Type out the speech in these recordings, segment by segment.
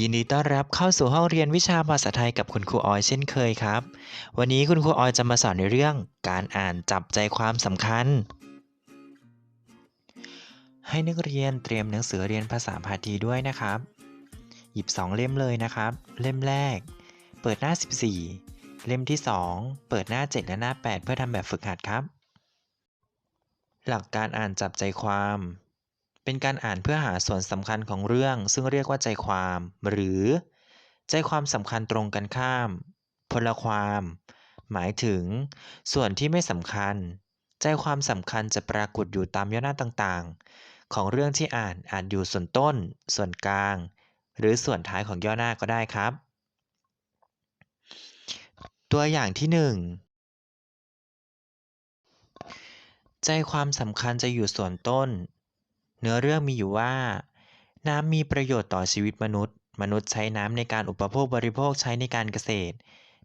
ยินดีต้อนรับเข้าสู่ห้องเรียนวิชาภาษาไทยกับคุณครูออยเช่นเคยครับ วันนี้คุณครูออยจะมาสอนในเรื่องการอ่านจับใจความสำคัญ ให้นักเรียนเตรียมหนังสือเรียนภาษาพาทีด้วยนะครับ หยิบ 2 เล่มเลยนะครับ เล่มแรก เปิดหน้า 14 เล่มที่ 2 เปิดหน้า 7 และหน้า 8 เพื่อทำแบบฝึกหัดครับ หลักการอ่านจับใจความ เป็นการอ่านเพื่อหาส่วนสำคัญของเรื่อง ซึ่งเรียกว่าใจความ หรือ ใจความสำคัญตรงกันข้าม พลความ หมายถึง ส่วนที่ไม่สำคัญ ใจความสำคัญจะปรากฏอยู่ตามย่อหน้าต่างๆ ของเรื่องที่อ่านอาจอยู่ส่วนต้น ส่วนกลาง หรือส่วนท้ายของย่อหน้าก็ได้ครับ ตัวอย่างที่ 1 ใจความสำคัญจะอยู่ส่วนต้น เนื้อเรื่องมีอยู่ว่า น้ำมีประโยชน์ต่อชีวิตมนุษย์ มนุษย์ใช้น้ำในการอุปโภคบริโภคใช้ในการเกษตร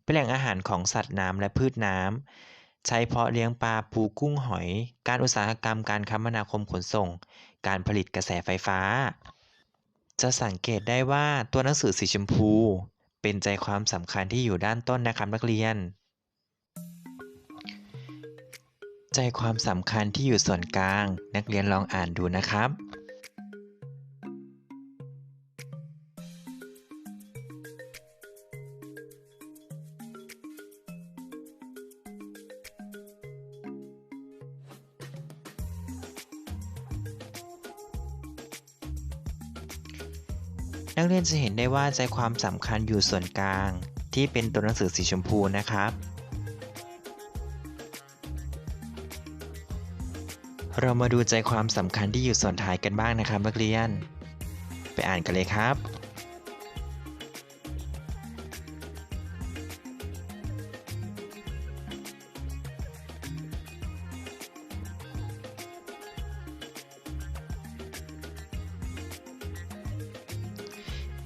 เป็นแหล่งอาหารของสัตว์น้ำและพืชน้ำ ใช้เพาะเลี้ยงปลาปูกุ้งหอย การอุตสาหกรรมการคมนาคมขนส่ง การผลิตกระแสไฟฟ้า จะสังเกตได้ว่าตัวหนังสือสีชมพู เป็นใจความสำคัญที่อยู่ด้านต้นนะครับนักเรียน ใจความสำคัญที่อยู่ส่วนกลาง นักเรียนลองอ่านดูนะครับ นักเรียนจะเห็นได้ว่าใจความสำคัญอยู่ส่วนกลาง ที่เป็นตัวหนังสือสีชมพูนะครับ เรามาดูใจความสำคัญที่อยู่ส่วนท้ายกันบ้างนะครับนักเรียน ไปอ่านกันเลยครับ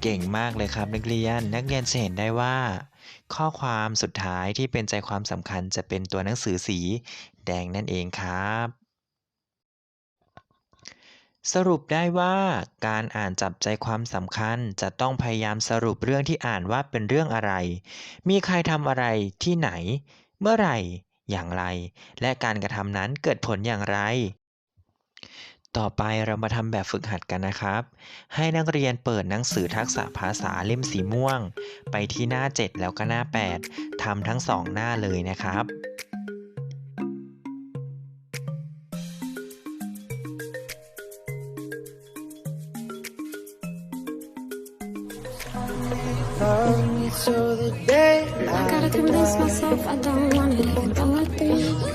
เก่งมากเลยครับนักเรียน นักเรียนจะเห็นได้ว่า ข้อความสุดท้ายที่เป็นใจความสำคัญจะเป็นตัวหนังสือสีแดงนั่นเองครับ สรุปได้ว่า การอ่านจับใจความสำคัญจะต้องพยายามสรุปเรื่องที่อ่านว่าเป็นเรื่องอะไร มีใครทำอะไรที่ไหน เมื่อไหร่ อย่างไร และการกระทำนั้นเกิดผลอย่างไร ต่อไปเรามาทำแบบฝึกหัดกันนะครับ ให้นักเรียนเปิดหนังสือทักษะภาษาเล่มสีม่วง ไปที่หน้า 7 แล้วก็หน้า 8ทำทั้งสองหน้าเลยนะครับ I gotta convince myself I don't want it, even though I do.